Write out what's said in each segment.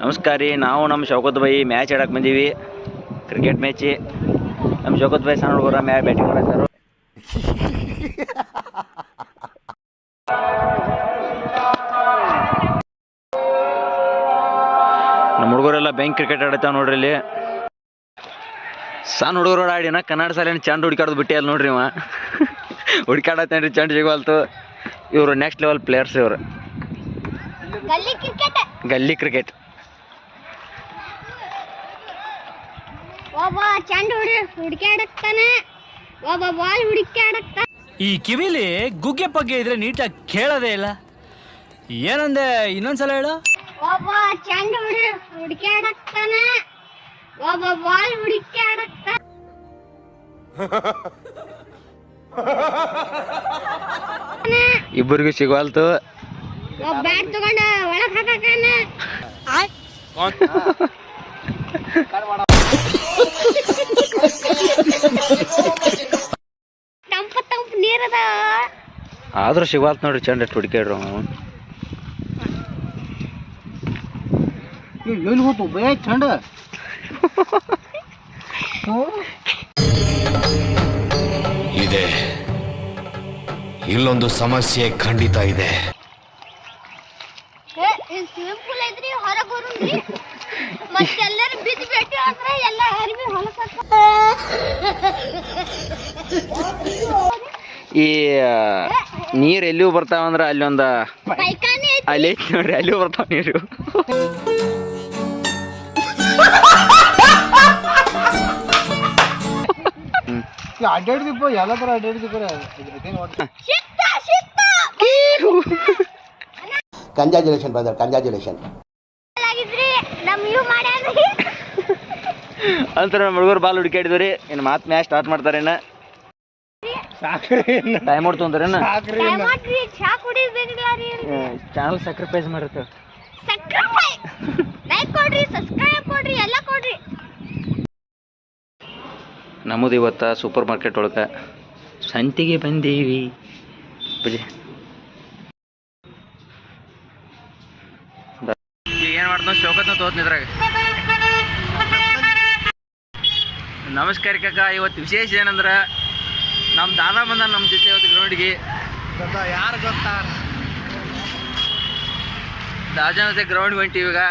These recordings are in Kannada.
ನಮಸ್ಕಾರ ರೀ ನಾವು ನಮ್ಮ ಶೌಕತ್ ಬಾಯಿ ಮ್ಯಾಚ್ ಆಡಕ್ಕೆ ಬಂದೀವಿ. ಕ್ರಿಕೆಟ್ ಮ್ಯಾಚಿ ನಮ್ಮ ಶೌಕತ್ ಬಾಯಿ ಸಣ್ಣ ಹುಡುಗರ ಮ್ಯಾ ಬ್ಯಾಟಿಂಗ್ ಮಾಡತ್ತಾರು ನಮ್ಮ ಹುಡುಗರೆಲ್ಲ ಬ್ಯಾಂಕ್ ಕ್ರಿಕೆಟ್ ಆಡತ್ತಾವ ನೋಡ್ರಿ ಇಲ್ಲಿ. ಸಣ್ಣ ಹುಡುಗರು ಆಡಿನ ಕನ್ನಡ ಸಾಲಿನ ಚಂಡ್ ಹುಡ್ಕಾಡ್ದು ಬಿಟ್ಟಿ ಅಲ್ಲಿ ನೋಡ್ರಿ ಇವ. ಹುಡ್ಕಾಡತ್ತೇನ್ರಿ ಚಂಡ್ ಸಿಗೋಲ್ತು ಇವರು ನೆಕ್ಸ್ಟ್ ಲೆವೆಲ್ ಪ್ಲೇಯರ್ಸ್ ಇವರು. ಗಲ್ಲಿ ಕ್ರಿಕೆಟ್ ಗಲ್ಲಿ ಕ್ರಿಕೆಟ್ ಒಬ್ಬ ಚೆಂಡ ಹುಡಿ ಹುಡುಕ್ಯಾಡಕ್ತಾನೆ ಒಬ್ಬ ಬಾಲ್ ಹುಡುಕ್ಯಾಡಕ್ತಾನೆ ಈ ಕಿವಿಲಿ ಗುಗ್ಗೆ ಪಗ್ಗೆ ಇದ್ರೆ ನೀಟಾಗಿ ಕೇಳೋದೇ ಇಲ್ಲ. ಏನಂದೆ ಇನ್ನೊಂದ್ಸಲ ಹೇಳು. ಒಬ್ಬ ಚೆಂಡು ಹುಡಿ ಹುಡುಕ್ಯಾಡಕ್ತಾನೆ ಒಬ್ಬ ಬಾಲ್ ಹುಡುಕ್ಯಾಡಕ್ತಾನೆ ಇಬ್ಬರಿಗೂ ಸಿಗವಲ್ತು. ಒಬ್ಬ ಬ್ಯಾಟ್ ತಗೊಂಡ ಒಳಗ್ ಹಾಕಾಕನೆ ತಂಪ ತಂಪ ನೀರದ. ಆದ್ರೂ ಸಿಗೋಲ್ತು ನೋಡ್ರಿ ಚಂಡ ಎಷ್ಟು ಹುಡುಕ್ಯಾಡ್ರು ಏನು ಹೋತು? ಬೇ ಚಂಡ. ಇದೆ. ಇಲ್ಲೊಂದು ಸಮಸ್ಯೆ ಖಂಡಿತ ಇದೆ. ಸ್ವಿಮ್ಮಿಂಗ್ ಪೂಲ್ ಐತ್ರಿ ಹೊರಗೆ ಮತ್ತೆ ಎಲ್ಲರೂ ಬಿದ್ದು ಭೇಟಿ ಆದ್ರೆ ಎಲ್ಲ ಅರಿವಿ ಹೊಲಸ ಈ ನೀರು ಎಲ್ಲಿಯೂ ಬರ್ತಾವಂದ್ರ ಅಲ್ಲಿ ಒಂದು ಪೈಖಾನೆ ಅಲ್ಲಿ ನೋಡ್ರಿ ಅಲ್ಲಿಯೂ ಬರ್ತಾವ ನೀರು. ಅಡ್ಡಾಡ್ದಿಪ್ಪ ಎಲ್ಲ ತರ ಅಡ್ಡಾಡ್ದಿಪ್ಪ ಕಂಜಾಜುಲೇಷನ್ ಬ್ರದರ್ ಕಂಜಾಜುಲೇಷನ್ ಅಂತರ ನಮ್ಮ ಹುಡುಗರು ಬಾಲ್ ಹುಡುಕಾಡಿದ್ರಿ ಇನ್ನು ಮಾತ್ ಮ್ಯಾಚ್ ಸ್ಟಾರ್ಟ್ ಮಾಡ್ತಾರೇನ ಟೈಮ್ ಔಟ್ ತೊಂದ್ರೇನ ಟೈಮಾಟ್ರಿ ಚಾ ಕುಡಿಬೇಕಿಲ್ಲ ರೀ ಚಾನಲ್ ಸ್ಯಾಕ್ರಿಫೈಸ್ ಮಾಡಿರ್ತೇವೆ ಸಬ್ಸ್ಕ್ರೈಬ್ ಲೈಕ್ ಕೊಡ್ರಿ ಸಬ್ಸ್ಕ್ರೈಬ್ ಕೊಡ್ರಿ ಎಲ್ಲ ಕೊಡ್ರಿ. ನಮ್ಮದು ಇವತ್ತ ಸೂಪರ್ ಮಾರ್ಕೆಟ್ ಒಳಗೆ ಸಂತಿಗೆ ಬಂದೀವಿ. ಏನ್ ಈಗ ಏನು ಮಾಡ್ತಾವ ಶೌಕತ್ನ ತೋತ್ನಿದ್ರಾಗ ನಮಸ್ಕಾರ ಕಾಕ ಇವತ್ತು ವಿಶೇಷ ಏನಂದ್ರೆ ನಮ್ಮ ದಾದಾ ಬಂದ ನಮ್ಮ ಜೊತೆ ಇವತ್ತು ಗ್ರೌಂಡಿಗೆ ಯಾರು ಗೊತ್ತಾ? ದಾದಾ ಜೊತೆ ಗ್ರೌಂಡ್ ಹೊಂಟಿವಿ ಈಗ.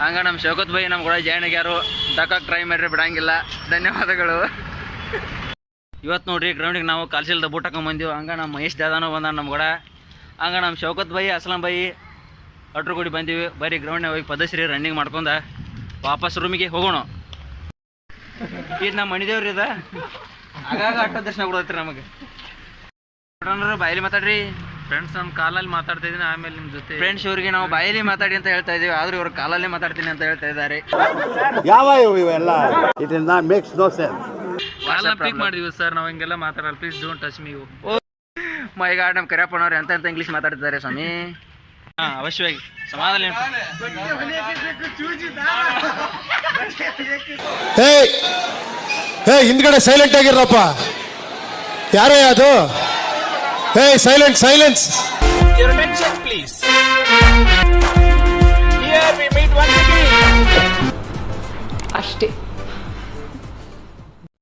ಹಂಗ ನಮ್ಮ ಶೌಕತ್ ಬೈ ನಮ್ಮ ಕೂಡ ಜಾಯ್ನ್ ಆಗ್ಯಾರು. ದಕ್ಕ ಟ್ರೈ ಮಾಡ್ರಿ ಬಿಡಂಗಿಲ್ಲ. ಧನ್ಯವಾದಗಳು. ಇವತ್ತು ನೋಡ್ರಿ ಗ್ರೌಂಡಿಗೆ ನಾವು ಕಾಲ್ಸಿಲ್ದ ಬೂಟ್ ಹಾಕೊಂಬಂದೀವಿ ಹಂಗ ನಮ್ಮ ಮಹೇಶ್ ದಾದಾನು ಬಂದ ನಮ್ಮ ಕೂಡ ಹಂಗ ನಮ್ಮ ಶೌಕತ್ ಬೈ ಅಸ್ಲಂ ಬೈ ಅಟ್ರು ಕೂಡಿ ಬಂದೀವಿ. ಬರೀ ಗ್ರೌಂಡ್ನಾಗ ಹೋಗಿ ಪದಶ್ರೀ ರನ್ನಿಂಗ್ ಮಾಡ್ಕೊಂಡ ವಾಪಸ್ ರೂಮಿಗೆ ಹೋಗೋಣ. ಇದು ನಮ್ಮ ಮಣಿದೇವ್ರಿ ಅದ ಆಗಾಗ ಅಟ್ಟ ದರ್ಶನ ಕೊಡತ್ರಿ ನಮಗೆ. ಬಾಯಲ್ಲಿ ಮಾತಾಡ್ರಿ. ಫ್ರೆಂಡ್ಸ್ ನಮ್ಮ ಕಾಲಲ್ಲಿ ಮಾತಾಡ್ತಾ ಇದ್ದೀನಿ ಆಮೇಲೆ ನಿಮ್ಮ ಜೊತೆ. ಫ್ರೆಂಡ್ಸ್ ಇವ್ರಿಗೆ ನಾವು ಬಾಯಲ್ಲಿ ಮಾತಾಡಿ ಅಂತ ಹೇಳ್ತಾ ಇದೀವಿ. ಆದ್ರೆ ಇವ್ರು ಕಾಲಲ್ಲೇ ಮಾತಾಡ್ತೀನಿ ಅಂತ ಹೇಳ್ತಾ ಇದ್ದಾರೆ. ಯಾವ ಇವೆಲ್ಲ? It is not makes no sense ಕಾಲ ಪಿಕ್ ಮಾಡಿದೀವಿ ಸರ್ ನಾವು ಹಿಂಗೆಲ್ಲ ಮಾತಾಡಲ್ಲ. Please don't touch me my God ನಮ್ಮ ಕರಿಯಪ್ಪನವ್ರು ಎಂತ ಎಂತ ಇಂಗ್ಲೀಷ್ ಮಾತಾಡ್ತಿದ್ದಾರೆ ಸ್ವಾಮಿ? ಹಾ ಅವಶ್ಯವಾಗಿ. ಸಮಾಧಾನ ಹೇ ಹೇ ಹಿಂದ್ಗಡೆ ಸೈಲೆಂಟ್ ಆಗಿರಪ್ಪ ಯಾರೇ ಅದು? ಹೇ ಸೈಲೆಂಟ್ ಸೈಲೆನ್ಸ್ ಅಷ್ಟೇ